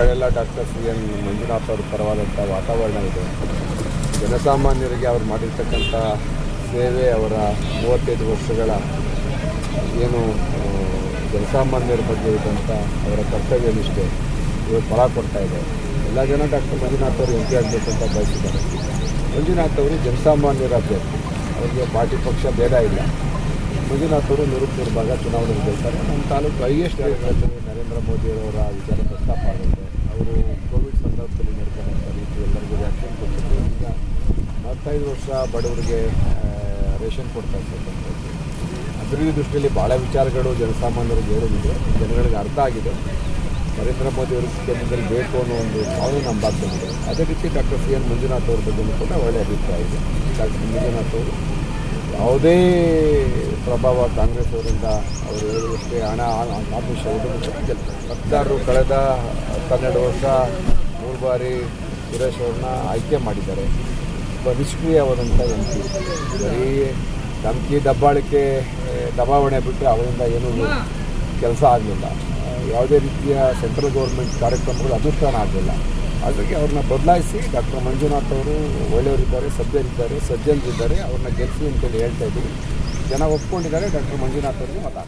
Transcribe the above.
ಕಡೆಲ್ಲ doctor C N Manjunath ಅವ್ರ ಪರವಾದಂಥ ವಾತಾವರಣ ಇದೆ. ಜನಸಾಮಾನ್ಯರಿಗೆ ಅವ್ರು ಮಾಡಿರ್ತಕ್ಕಂಥ ಸೇವೆ ಅವರ ಮೂವತ್ತೈದು ವರ್ಷಗಳ ಏನು ಜನಸಾಮಾನ್ಯರ ಬಗ್ಗೆ ಇದ್ದಂಥ ಅವರ ಕರ್ತವ್ಯ ನಿಷ್ಠೆ ಇವರು ಫಲ ಕೊಡ್ತಾ ಇದೆ. ಎಲ್ಲ ಜನ ಡಾಕ್ಟರ್ ಮಂಜುನಾಥ್ ಅವರು ಎಂ ಆಗಬೇಕು ಅಂತ ಬಯಸಿದ್ದಾರೆ. ಮಂಜುನಾಥ್ ಅವರು ಜನಸಾಮಾನ್ಯರ ಅಭ್ಯರ್ಥಿ. ಅವರಿಗೆ ಪಾರ್ಟಿ ಪಕ್ಷ ಭೇದ ಇಲ್ಲ. ಮಂಜುನಾಥ್ ಅವರು ನೂರು ಭಾಗ ಚುನಾವಣೆ ನಮ್ಮ ತಾಲೂಕು ಹೈಯೆಸ್ಟ್ ನರೇಂದ್ರ ಮೋದಿಯವರ ವಿಚಾರ ಪ್ರಸ್ತಾಪ ಆಗುತ್ತೆ. ಅವರು ಕೋವಿಡ್ ಸಂದರ್ಭದಲ್ಲಿ ನಡ್ಕೊಂಡಂಥ ರೀತಿ ಎಲ್ಲರಿಗೂ ವ್ಯಾಕ್ಸಿನ್ ಕೊಟ್ಟಿದ್ದು. ಈಗ ಮೂವತ್ತೈದು ವರ್ಷ ಬಡವರಿಗೆ ರೇಷನ್ ಕೊಡ್ತಾ ಇರ್ತಕ್ಕಂಥದ್ದು ಅಭಿವೃದ್ಧಿ ದೃಷ್ಟಿಯಲ್ಲಿ ಭಾಳ ವಿಚಾರಗಳು ಜನಸಾಮಾನ್ಯರಿಗೆ ಹೇಳೋದಿದೆ ಜನಗಳಿಗೆ ಅರ್ಥ ಆಗಿದೆ. ನರೇಂದ್ರ ಮೋದಿ ಅವರು ಕೇಂದ್ರದಲ್ಲಿ ಬೇಕು ಅನ್ನೋ ಒಂದು ಭಾವನೆ ನಮ್ಮ ಭಾಗದಲ್ಲಿದೆ ಅದೇ ರೀತಿ ಡಾಕ್ಟರ್ ಸಿ ಎನ್ ಮಂಜುನಾಥ್ ಅವ್ರ ಬಗ್ಗೆ ಕೂಡ ಒಳ್ಳೆಯ ಅಭಿಪ್ರಾಯ ಇದೆ. ಡಾಕ್ಟರ್ ಮಂಜುನಾಥ್ ಅವರು ಯಾವುದೇ ಪ್ರಭಾವ ಕಾಂಗ್ರೆಸ್ ಅವರಿಂದ ಅವರು ಹೇಳುವಷ್ಟೇ ಹಣ ಆಮಿಷ ಮತದಾರರು ಕಳೆದ ಹನ್ನೆರಡು ವರ್ಷ ಮೂರು ಬಾರಿ ಸುರೇಶ್ ಅವ್ರನ್ನ ಆಯ್ಕೆ ಮಾಡಿದ್ದಾರೆ. ಒಬ್ಬ ನಿಷ್ಕ್ರಿಯವಾದಂಥ ಎಂ ಪಿ. ಬರೀ ಧಮಕಿ ದಬ್ಬಾಳಿಕೆ ದಬಾವಣೆ ಬಿಟ್ಟು ಅವರಿಂದ ಏನೂ ಕೆಲಸ ಆಗಲಿಲ್ಲ. ಯಾವುದೇ ರೀತಿಯ ಸೆಂಟ್ರಲ್ ಗೌರ್ಮೆಂಟ್ ಕಾರ್ಯಕ್ರಮಗಳು ಅನುಷ್ಠಾನ ಆಗಲಿಲ್ಲ. ಅದಕ್ಕೆ ಅವ್ರನ್ನ ಬದಲಾಯಿಸಿ ಡಾಕ್ಟರ್ ಮಂಜುನಾಥ್ ಅವರು ಒಳ್ಳೆಯವರಿದ್ದಾರೆ, ಸಭ್ಯರಿದ್ದಾರೆ, ಸಜ್ಜನರಿದ್ದಾರೆ. ಅವ್ರನ್ನ ಗೆಲ್ಲಿಸಿ ಅಂತೇಳಿ ಹೇಳ್ತಾ ಇದ್ದೀವಿ. ಜನ ಒಪ್ಕೊಂಡಿದ್ದಾರೆ ಡಾಕ್ಟರ್ ಮಂಜುನಾಥ್ ಅವರಿಗೆ ಮತ